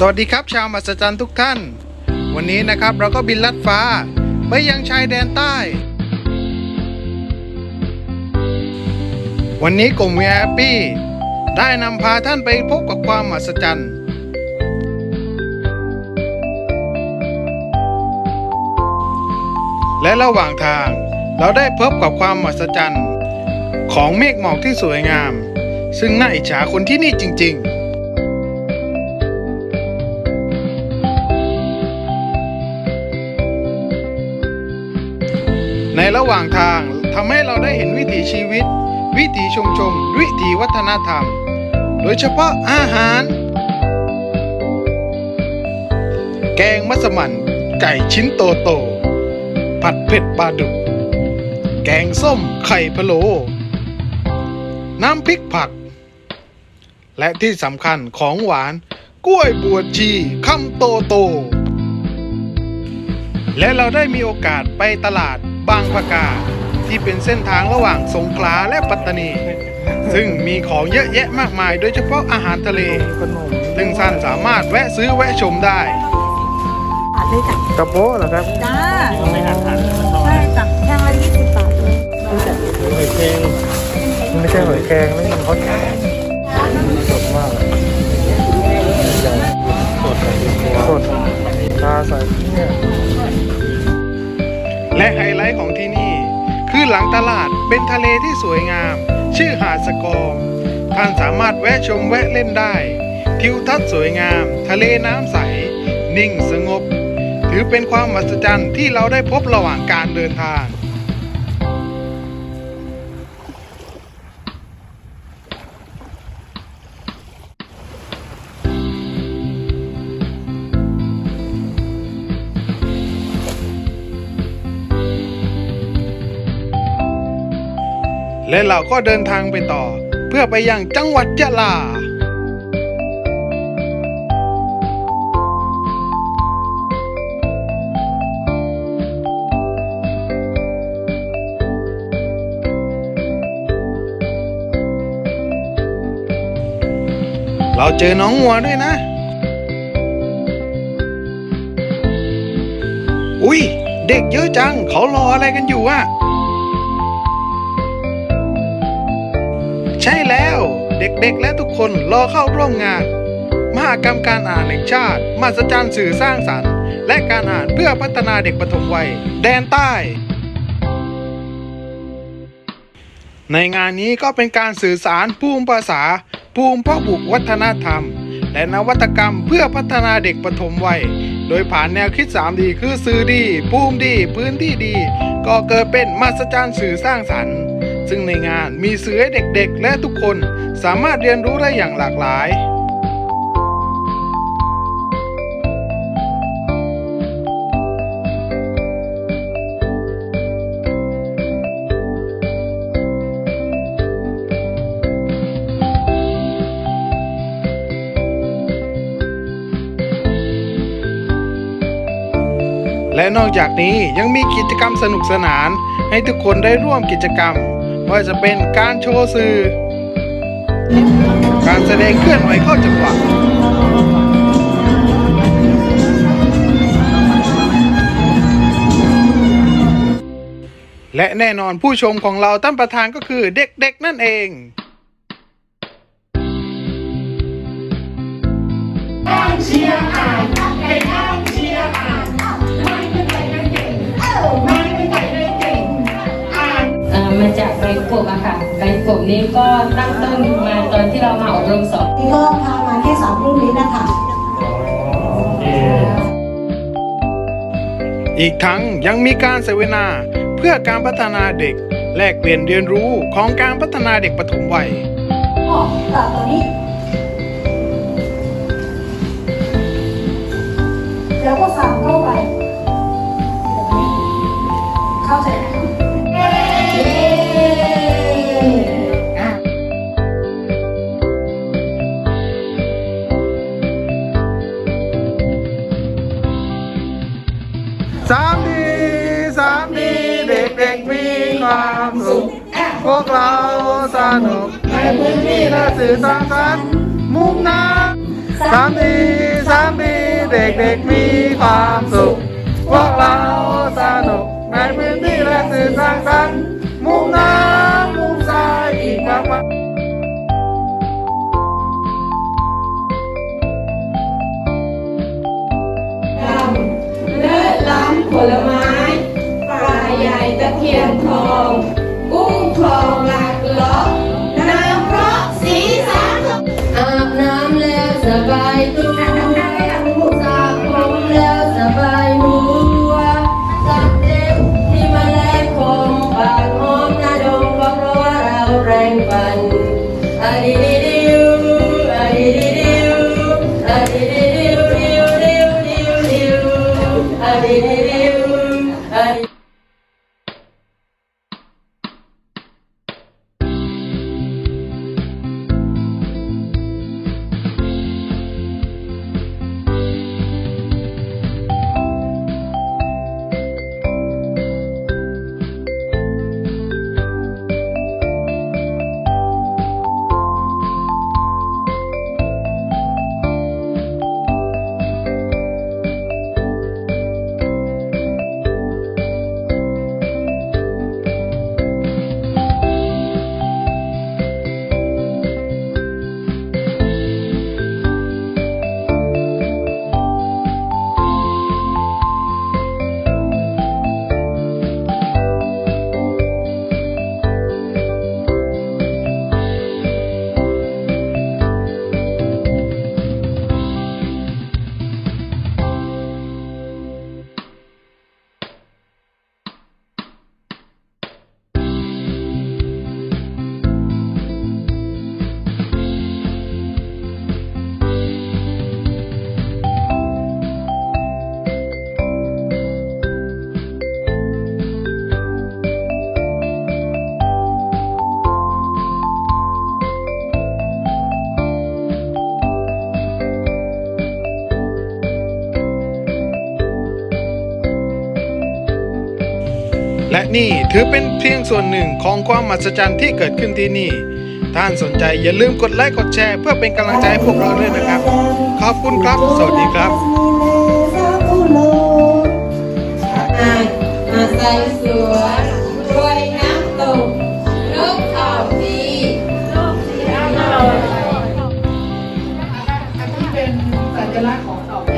สวัสดีครับชาวมหัศจรรย์ทุกท่าน วันนี้นะครับเราก็บินลัดฟ้า ไปยังชายแดนใต้ วันนี้กลุ่ม VIP ได้นำพาท่านไปพบกับความมหัศจรรย์ และระหว่างทางเราได้พบกับความมหัศจรรย์ ของเมฆหมอกที่สวยงาม ซึ่งน่าอิจฉาคนที่นี่จริง ๆ ในระหว่างทางทำให้เราได้เห็นวิถีชีวิต วิถีชุมชนวิถีวัฒนธรรม โดยเฉพาะอาหาร แกงมัสมั่นไก่ชิ้นโตโต ผัดเผ็ดปลาดุก แกงส้มไข่พะโล้น้ำพริกผัก และที่สำคัญของหวานกล้วยบวชชีคำโตโต และเราได้มีโอกาสไปตลาดบางปะกา ที่เป็นเส้นทางระหว่างสงขลาและปัตตานี ซึ่งมีของเยอะแยะมากมาย โดยเฉพาะอาหารทะเล ซึ่งท่านสามารถแวะซื้อแวะชมได้บาทเลยจ้ะกระโปะเหรอครับจ้าใช่จ้ะแค่ละยี่สิบบาทเลยหอยแครงไม่ใช่หอยแครงไม่ หลังตลาดเป็นทะเลที่สวยงาม ชื่อหาดสกอร์ท่านสามารถแวะชมแวะเล่นได้ ทิวทัศน์สวยงาม ทะเลน้ำใส นิ่งสงบ ถือเป็นความมหัศจรรย์ที่เราได้พบระหว่างการเดินทาง และเราก็เดินทางไปต่อ เพื่อไปยังจังหวัดยะลา เราเจอน้องงัวด้วยนะอุ้ยเด็กเยอะจัง เขารออะไรกันอยู่อะ ช่แล้วเด็กๆและทุกคนรอเข้าร่วมงาน มหากรรมการอ่านแห่งชาติมหัศจรรย์สื่อสร้างสรรค์ และการอ่านเพื่อพัฒนาเด็กปฐมวัย แดนใต้ ในงานนี้ก็เป็นการสื่อสารภูมิภาษา ภูมิพหุวัฒนธรรม และนวัตกรรมเพื่อพัฒนาเด็กปฐมวัย โดยผ่านแนวคิด 3D คือสื่อดี ภูมิดี พื้นที่ดี ก็เกิดเป็นมหัศจรรย์สื่อสร้างสรรค์ ซึ่งในงานมีสื่อให้เด็กๆ และทุกคนสามารถเรียนรู้ได้อย่างหลากหลายและนอกจากนี้ยังมีกิจกรรมสนุกสนาน ให้ทุกคนได้ร่วมกิจกรรม ว่าจะเป็นการโชว์สื่อ การแสดงเคลื่อนไหวเข้าจังหวะและแน่นอนผู้ชมของเราท่านประธานก็คือเด็กๆนั่นเองเมาจากใบกบอะค่ะใบกบนี้ก็ตั้งต้นมาตอนที่เรามาอบรมสอนนี่ก็พามาแค่สองรุ่นนี้นะคะอีกทั้งยังมีการเสวนาเพื่อการพัฒนาเด็ก แลกเปลี่ยนเรียนรู้ของการพัฒนาเด็กปฐมวัยก็ต่อตัวนี้แล้วก็สั่งเข้า สามดีสามดีเด็กๆมีความสุข พวกเราสนุกในพื้นที่และสื่อสร้างสรรค์มุ่งน้ำสามดีสามด็กๆมีความสุข พวกเราส เคียนทอง นี่ถือเป็นเพียงส่วนหนึ่งของความมหัศจรรย์ที่เกิดขึ้นที่นี่ ท่านสนใจอย่าลืมกดไลค์กดแชร์เพื่อเป็นกำลังใจให้พวกเราด้วยนะครับ ขอบคุณครับ สวัสดีครับหาดมาใสสวนรวยน้ำตกนกเขาดีอันที่เป็นสัญลักษณ์ของดอกแก้